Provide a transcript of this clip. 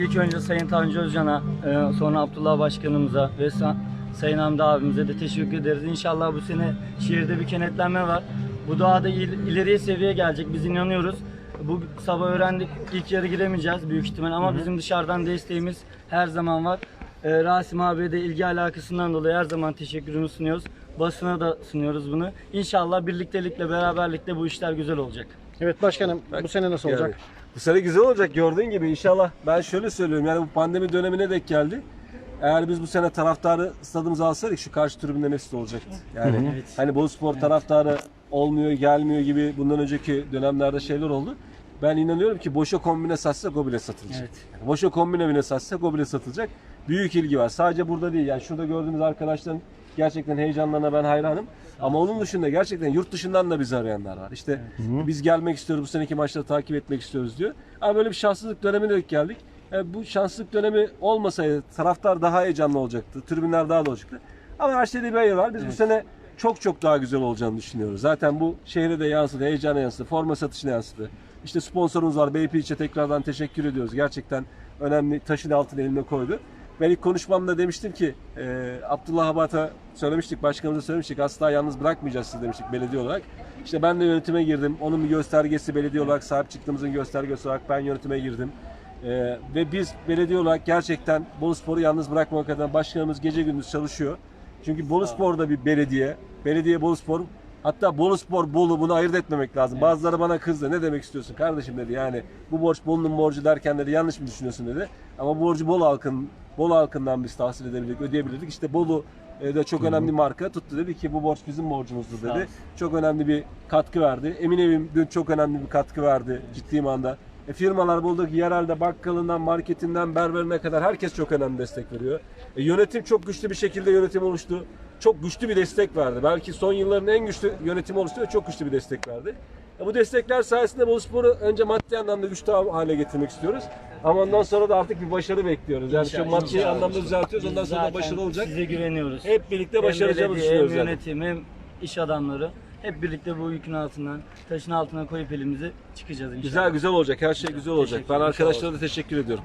İlk önce Sayın Tanju Özcan'a, e, sonra Abdullah Başkanımıza ve Sa- Sayın Hamdi abimize de teşekkür ederiz. İnşallah bu sene şehirde bir kenetlenme var. Bu daha da il- ileriye seviyeye gelecek. Biz inanıyoruz. Bu sabah öğrendik. İlk yarı giremeyeceğiz büyük ihtimal ama bizim dışarıdan desteğimiz her zaman var. E, Rasim abiye de ilgi alakasından dolayı her zaman teşekkürümü sunuyoruz. Basına da sunuyoruz bunu. İnşallah birliktelikle, beraberlikle bu işler güzel olacak. Evet başkanım bu sene nasıl olacak? Yani bu sene güzel olacak gördüğün gibi inşallah. Ben şöyle söylüyorum yani bu pandemi dönemine denk geldi. Eğer biz bu sene taraftarı stadımıza alsaydık şu karşı tribünlerin hepsi de olacaktı. Yani Evet. hani Boluspor taraftarı olmuyor, gelmiyor gibi bundan önceki dönemlerde şeyler oldu. Ben inanıyorum ki boşa kombine satsak o bile satılacak. Evet. Yani boşa kombine bile satsak o bile satılacak. Büyük ilgi var. Sadece burada değil. Yani şurada gördüğümüz arkadaşların gerçekten heyecanlarına ben hayranım. Ama onun dışında gerçekten yurt dışından da bizi arayanlar var. İşte biz gelmek istiyoruz, bu seneki maçları takip etmek istiyoruz diyor. Ama böyle bir şanssızlık dönemine denk geldik. Yani bu şanssızlık dönemi olmasaydı taraftar daha heyecanlı olacaktı. Tribünler daha da olacaktı. Ama her şeyde bir hayır var. Biz bu sene çok çok daha güzel olacağını düşünüyoruz. Zaten bu şehre de yansıdı, heyecana yansıdı, forma satışına yansıdı. İşte sponsorumuz var. BP içe tekrardan teşekkür ediyoruz. Gerçekten önemli taşın altına eline koydu. Ben ilk konuşmamda demiştim ki e, Abdullah Abat'a söylemiştik, başkanımıza söylemiştik asla yalnız bırakmayacağız sizi demiştik belediye olarak. İşte ben de yönetime girdim. Onun bir göstergesi belediye olarak sahip çıktığımızın göstergesi olarak ben yönetime girdim. E, ve biz belediye olarak gerçekten Boluspor'u yalnız bırakmamak adına başkanımız gece gündüz çalışıyor. Çünkü Boluspor da bir belediye. Belediye Boluspor Hatta Boluspor Bolu bunu ayırt etmemek lazım. Bazıları bana kızdı. Ne demek istiyorsun kardeşim dedi. Yani bu borç Bolu'nun borcu derken dedi yanlış mı düşünüyorsun dedi. Ama borcu Bolu halkın Bolu halkından biz tahsil edebilirdik, ödeyebilirdik. İşte Bolu e, da çok önemli marka tuttu dedi ki bu borç bizim borcumuzdur Sağ dedi. Çok önemli bir katkı verdi. Emin Evim dün çok önemli bir katkı verdi ciddi manada. E, firmalar bulduk yerelde bakkalından, marketinden, berberine kadar herkes çok önemli destek veriyor. E, yönetim çok güçlü bir şekilde yönetim oluştu. Çok güçlü bir destek verdi. Belki son yılların en güçlü yönetimi oluştu ve çok güçlü bir destek verdi. E, bu destekler sayesinde Boluspor'u önce maddi anlamda güçlü hale getirmek istiyoruz. Ama ondan sonra da artık bir başarı bekliyoruz. Yani şu maddi inşallah. anlamda düzeltiyoruz. Ondan sonra da zaten başarılı olacak. Size güveniyoruz. Hep birlikte Hem başaracağımızı belediye, hem düşünüyoruz yani. yönetim hem iş adamları hep birlikte bu yükün altından, taşın altına koyup elimizi çıkacağız inşallah. Güzel güzel olacak. Her şey güzel olacak. Teşekkür Ben ederim. arkadaşlara da teşekkür ediyorum.